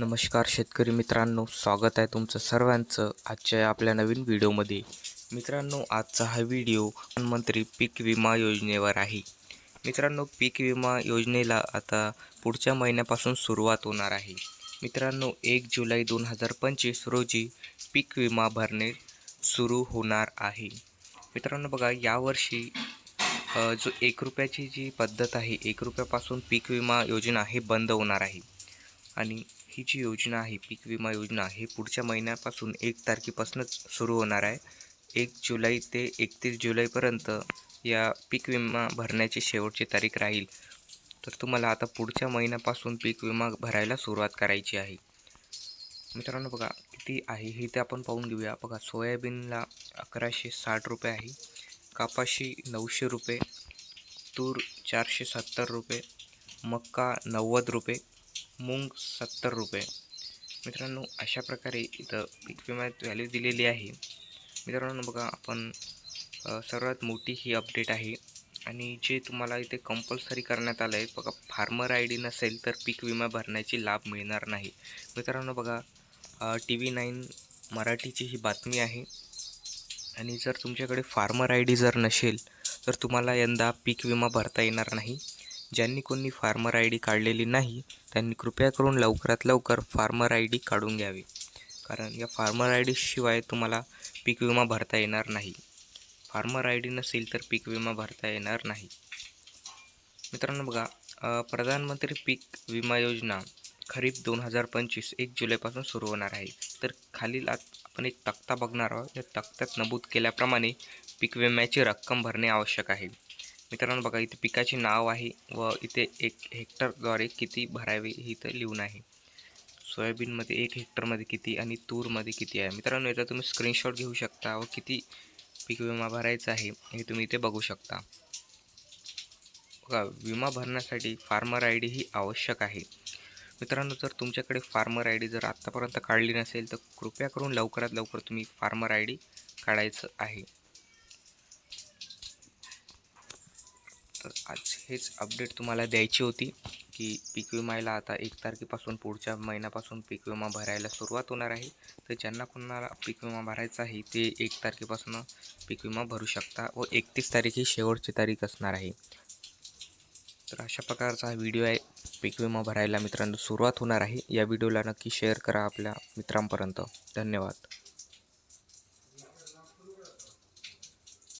नमस्कार शेतकरी मित्रांनो स्वागत आहे तुमचं सर्वांचं आजच्या आपल्या नवीन व्हिडिओमध्ये. मित्रांनो आजचा हा व्हिडिओ प्रधानमंत्री पीक विमा योजनेवर आहे. मित्रांनो पीक विमा योजनेला आता पुढच्या महिन्यापासून सुरुवात होणार आहे. मित्रांनो एक जुलै दोन हजार पंचवीस रोजी पीक विमा भरणे सुरू होणार आहे. मित्रांनो बघा यावर्षी जो एक रुपयाची जी पद्धत आहे एक रुपयापासून पीक विमा योजना हे बंद होणार आहे. आणि ही जी योजना आहे पीक विमा योजना हे पुढच्या महिन्यापासून एक तारखेपासूनच सुरू होणार आहे. एक जुलै ते एकतीस जुलैपर्यंत या पीक विमा भरण्याची शेवटची तारीख राहील. तर तुम्हाला आता पुढच्या महिन्यापासून पीक विमा भरायला सुरुवात करायची आहे. मित्रांनो बघा किती आहे हे ते आपण पाहून घेऊया. बघा सोयाबीनला अकराशे साठ रुपये आहे. कापाशी नऊशे रुपये. तूर चारशे सत्तर रुपये. मक्का नव्वद रुपये. मूंग सत्तर रुपये. मित्रांनो अशा प्रकारे इथं पीक विम्यात व्हॅल्यू दिलेली आहे. मित्रांनो बघा आपण सर्वात मोठी ही अपडेट आहे. आणि जे तुम्हाला इथे कंपल्सरी करण्यात आलं आहे बघा फार्मर आय डी नसेल तर पीक विमा भरण्याची लाभ मिळणार नाही. मित्रांनो बघा टी व्ही नाईन मराठीची ही बातमी आहे. आणि जर तुमच्याकडे फार्मर आय डी जर नसेल तर तुम्हाला यंदा पीक विमा भरता येणार नाही. ज्यांनी कोणी फार्मर आय डी काढलेली नाही त्यांनी कृपया करून लवकरात लवकर फार्मर आय डी काढून घ्यावी. कारण या फार्मर आय डीशिवाय तुम्हाला पीक विमा भरता येणार नाही. फार्मर आय डी नसेल तर पीक विमा भरता येणार नाही. मित्रांनो बघा प्रधानमंत्री पीक विमा योजना खरीप दोन हजार पंचवीस एक जुलैपासून सुरू होणार आहे. तर खालील आत आपण एक तक्ता बघणार आहोत. या तक्त्यात नमूद केल्याप्रमाणे पीक विम्याची रक्कम भरणे आवश्यक आहे. मित्रांनो बघा इथे पिकाचे नाव आहे व इथे एक हेक्टरद्वारे किती भरावे हे इथं लिहून आहे. सोयाबीनमध्ये एक हेक्टरमध्ये किती आणि तूरमध्ये किती आहे? मित्रांनो याचा तुम्ही स्क्रीनशॉट घेऊ शकता व किती पीक विमा भरायचा आहे हे तुम्ही इथे बघू शकता. बघा विमा भरण्यासाठी फार्मर आय डी ही आवश्यक आहे. मित्रांनो जर तुमच्याकडे फार्मर आय डी जर आत्तापर्यंत काढली नसेल तर कृपया करून लवकरात लवकर तुम्ही फार्मर आय डी काढायचं आहे. तर आज हेच अपडेट तुम्हाला द्यायची होती की पीक विमाला आता एक तारखेपासून पुढच्या महिन्यापासून पीक विमा भरायला सुरुवात होणार आहे. तर ज्यांना कोणाला पीक विमा भरायचा आहे ते एक तारखेपासून पीक विमा भरू शकता व एकतीस तारीख ही शेवटची तारीख असणार आहे. तर अशा प्रकारचा हा व्हिडिओ आहे. पीक विमा भरायला मित्रांनो सुरुवात होणार आहे. या व्हिडिओला नक्की शेअर करा आपल्या मित्रांपर्यंत. धन्यवाद.